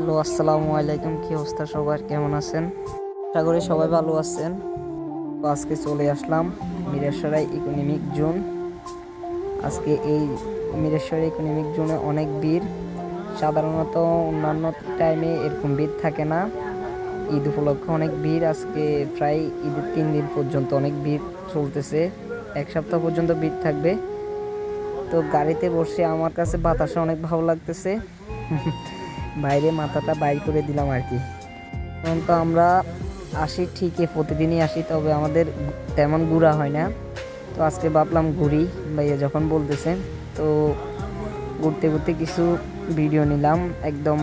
Hello, আসসালামু আলাইকুম। কি অবস্থা সবার? কেমন আছেন? আশা করি সবাই ভালো আছেন। তো আজকে চলে আসলাম মিরেশ্বরাই ইকোনমিক জোন। আজকে এই মিরেশ্বরাই ইকোনমিক জোনে অনেক ভিড়। সাধারণত অন্যান্য টাইমে এরকম ভিড় থাকে না। ঈদ উপলক্ষে অনেক ভিড়। আজকে প্রায় ঈদের তিন দিন পর্যন্ত অনেক ভিড় চলতেছে। এক সপ্তাহ পর্যন্ত ভিড় থাকবে। তো গাড়িতে বসে আমার কাছে বাতাসে অনেক ভালো লাগতেছে। বাইরে মাথাটা বাইর করে দিলাম আর কি। এখন তো আমরা আসি ঠিকই, প্রতিদিনই আসি, তবে আমাদের তেমন ঘোরা হয় না। তো আজকে ভাবলাম ঘুরি, ভাইয়া যখন বলতেছেন তো ঘুরতে ঘুরতে কিছু ভিডিও নিলাম। একদম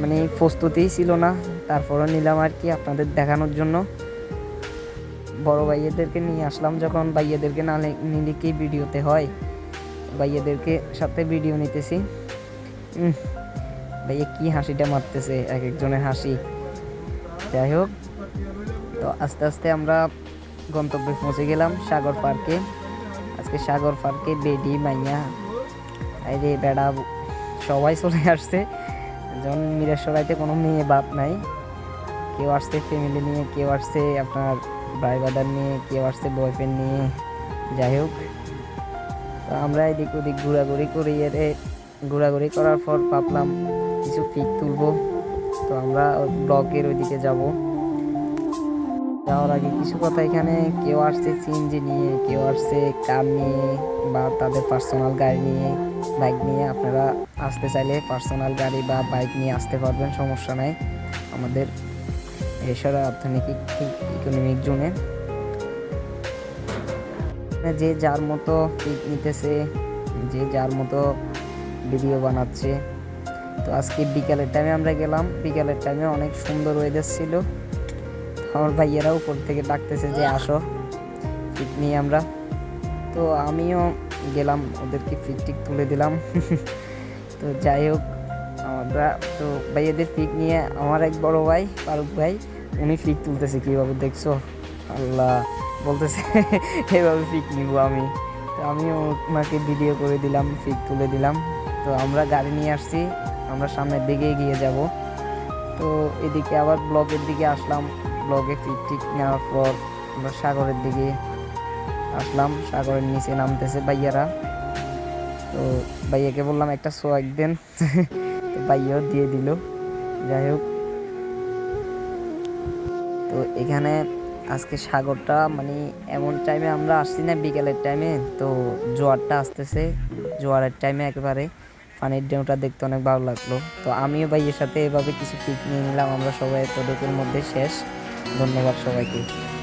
মানে প্রস্তুতিই ছিল না, তারপরও নিলাম আর কি আপনাদের দেখানোর জন্য। বড় ভাইয়াদেরকে নিয়ে আসলাম, যখন ভাইয়াদেরকে না নিলে কি ভিডিওতে হয়, ভাইয়াদেরকে সাথে ভিডিও নিতেছি। ভাইয়া কি হাসিটা মারতেছে, এক একজনের হাসি। যাই হোক, তো আস্তে আস্তে আমরা গন্তব্যে পৌঁছে গেলাম সাগর পার্কে। আজকে সাগর পার্কে বেডি, মাইয়া এই রে বেড়া, সবাই চলে আসছে। যেমন মিরাসরাইতে কোনো মেয়ে বাপ নাই। কেউ আসছে ফ্যামিলি নিয়ে, কেউ আসছে আপনার ভাই বাদার নিয়ে, কেউ আসছে বয়ফ্রেন্ড নিয়ে। যাই হোক, তো আমরা এদিক ওদিক ঘোরাঘুরি করি, এর ঘোরাঘুরি করার পর ভাবলাম কিছু পিক তুলবো। তো আমরা ব্লগের ওইদিকে যাব। যাওয়ার আগে কিছু কথা এখানে। কেউ আসছে সিএনজি নিয়ে, কেউ আসছে কার নিয়ে বা তাদের পার্সোনাল গাড়ি নিয়ে বাইক নিয়ে। আপনারা আসতে চাইলে পার্সোনাল গাড়ি বা বাইক নিয়ে আসতে পারবেন, সমস্যা নাই। আমাদের এছাড়া অর্থনৈতিক ইকোনমিক জোনে যে যার মতো পিক নিতেছে, যে যার মতো ভিডিও বানাচ্ছে তো আজকে বিকালের টাইমে আমরা গেলাম। বিকালের টাইমে অনেক সুন্দর ওয়েদার ছিল। আমার ভাইয়েরা উপর থেকে ডাকতেছে যে, আসো পিক নিয়ে আমরা। তো আমিও গেলাম, ওদেরকে পিক টিক তুলে দিলাম। তো যাই হোক, আমরা তো ভাইয়াদের পিক নিয়ে আমার এক বড় ভাই, ফারুক ভাই, উনি পিক তুলতেছে কীভাবে দেখছ? আল্লাহ, বলতেছে, এভাবে পিক নিব আমি। তো আমিও ওনাকে ভিডিও করে দিলাম পিক তুলে দিলাম। তো আমরা গাড়ি নিয়ে আসছি। আমরা সামনের দিকে এগিয়ে যাব। তো এদিকে আবার ব্লগের দিকে আসলাম। ব্লগে পিক টিক নেওয়ার পর আমরা সাগরের দিকে আসলাম। সাগরের নিচে নামতেছে ভাইয়ারা। তো ভাইয়াকে বললাম, একটা সোয়াগ দেন। তো ভাইয়াও দিয়ে দিল। যাই হোক। তো এখানে আজকে সাগরটা মানে এমন টাইমে আমরা আসছি না, বিকেলের টাইমে তো জোয়ারটা আসতেছে। জোয়ারের টাইমে একেবারে। পানির ডেউটা দেখতে অনেক ভালো লাগল। তো আমিও ভাইয়ের সাথে এভাবে কিছু পিক নিয়ে নিলাম। আমরা সবাই এতটুকুর মধ্যে শেষ। ধন্যবাদ সবাইকে।